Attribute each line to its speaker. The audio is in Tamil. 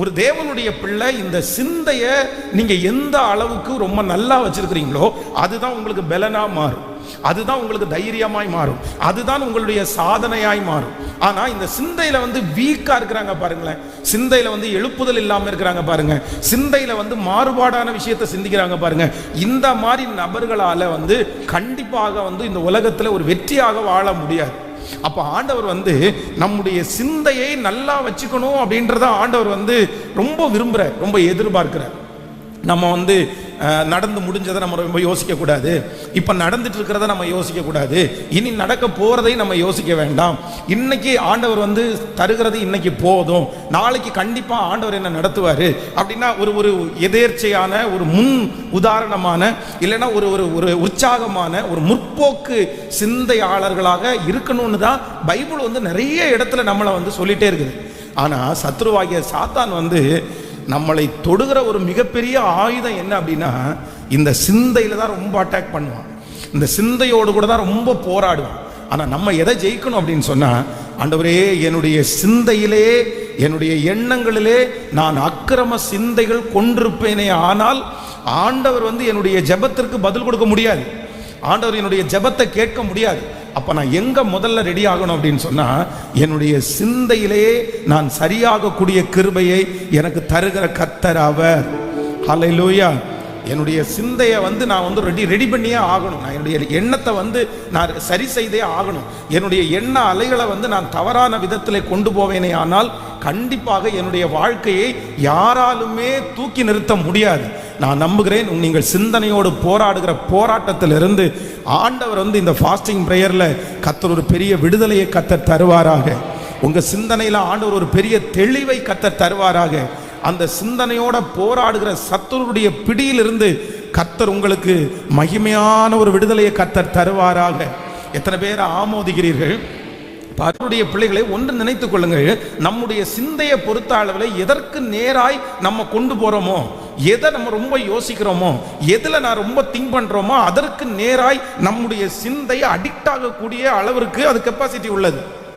Speaker 1: ஒரு தேவனுடைய பிள்ளை இந்த சிந்தையை நீங்க எந்த அளவுக்கு ரொம்ப நல்லா வச்சிருக்கிறீங்களோ அதுதான் உங்களுக்கு பலனா மாறும். அதுதான் உங்களுக்கு தைரியமாய் மாறும். அதுதான் உங்களுடைய சாதனையாய் மாறும். ஆனா இந்த சிந்தையில வந்து வீக்கா இருக்கிறாங்க பாருங்களேன். சிந்தையில வந்து எழுப்புதல் இல்லாம இருக்கிறாங்க பாருங்க. சிந்தையில வந்து மாறுபாடான விஷயத்தை சிந்திக்கிறாங்க பாருங்க. இந்த மாதிரி நபர்களால வந்து கண்டிப்பாக வந்து இந்த உலகத்துல ஒரு வெற்றியாக வாழ முடியாது. அப்போ ஆண்டவர் வந்து நம்முடைய சிந்தையை நல்லா வச்சுக்கணும் அப்படின்றத ஆண்டவர் வந்து ரொம்ப விரும்புற ரொம்ப எதிர்பார்க்கிறார். நம்ம வந்து நடந்து முடிஞ்சதை நம்ம ரொம்ப யோசிக்கக்கூடாது இப்போ நடந்துட்டு இருக்கிறத நம்ம யோசிக்கக்கூடாது இனி நடக்க போகிறதையும் நம்ம யோசிக்க வேண்டாம். இன்னைக்கு ஆண்டவர் வந்து தருகிறது இன்னைக்கு போதும். நாளைக்கு கண்டிப்பாக ஆண்டவர் என்ன நடத்துவார்? அப்படின்னா ஒரு ஒரு எதேர்ச்சையான ஒரு முன் உதாரணமான இல்லைன்னா ஒரு ஒரு ஒரு உற்சாகமான ஒரு முற்போக்கு சிந்தையாளர்களாக இருக்கணும்னு தான் பைபிள் வந்து நிறைய இடத்துல நம்மளை வந்து சொல்லிட்டே இருக்குது. ஆனால் சத்ருவாகிய சாத்தான் வந்து நம்மளை தொடுகிற ஒரு மிகப்பெரிய ஆயுதம் என்ன அப்படின்னா இந்த சிந்தையில தான் ரொம்ப அட்டாக் பண்ணுவான். இந்த சிந்தையோடு கூட தான் ரொம்ப போராடுவான். ஆனால் நம்ம எதை ஜெயிக்கணும் அப்படின்னு சொன்னால் ஆண்டவரே என்னுடைய சிந்தையிலே என்னுடைய எண்ணங்களிலே நான் அக்கிரம சிந்தைகள் கொண்டிருப்பேனே ஆனால் ஆண்டவர் வந்து என்னுடைய ஜெபத்திற்கு பதில் கொடுக்க முடியாது. ஆண்டவர் என்னுடைய ஜெபத்தை கேட்க முடியாது. அப்போ நான் எங்கே முதல்ல ரெடி ஆகணும் அப்படின்னு சொன்னால் என்னுடைய சிந்தையிலேயே நான் சரியாகக்கூடிய கிருபையை எனக்கு தருகிற கத்தர் அவர். ஹalleluya என்னுடைய சிந்தையை வந்து நான் வந்து ரெடி ரெடி பண்ணியே ஆகணும். நான் என்னுடைய எண்ணத்தை வந்து நான் சரி செய்தே ஆகணும். என்னுடைய எண்ண அலைகளை வந்து நான் தவறான விதத்தில் கொண்டு போவேனே ஆனால் கண்டிப்பாக என்னுடைய வாழ்க்கையை யாராலுமே தூக்கி நிறுத்த முடியாது. நான் நம்புகிறேன் நீங்கள் சிந்தனையோடு போராடுகிற போராட்டத்திலிருந்து ஆண்டவர் வந்து இந்த ஃபாஸ்டிங் ப்ரேயரில் கத்தர் ஒரு பெரிய விடுதலையை கத்தர் தருவாராக. உங்கள் சிந்தனையில் ஆண்டவர் ஒரு பெரிய தெளிவை கத்தர் தருவாராக. அந்த சிந்தனையோட போராடுகிற சத்துருடைய பிடியிலிருந்து கத்தர் உங்களுக்கு மகிமையான ஒரு விடுதலையை கத்தர் தருவாராக. எத்தனை பேர் ஆமோதிக்கிறீர்கள்? அவருடைய பிள்ளைகளை ஒன்று நினைத்துக் கொள்ளுங்கள். நம்முடைய சிந்தையை பொறுத்த அளவில் எதற்கு நேராய் நம்ம கொண்டு போகிறோமோ எதை நம்ம ரொம்ப யோசிக்கிறோமோ எதில் நான் ரொம்ப திங்க் பண்ணுறோமோ அதற்கு நேராய் நம்முடைய சிந்தை அடிக்ட் ஆகக்கூடிய அளவிற்கு அது கெப்பாசிட்டி உள்ளது.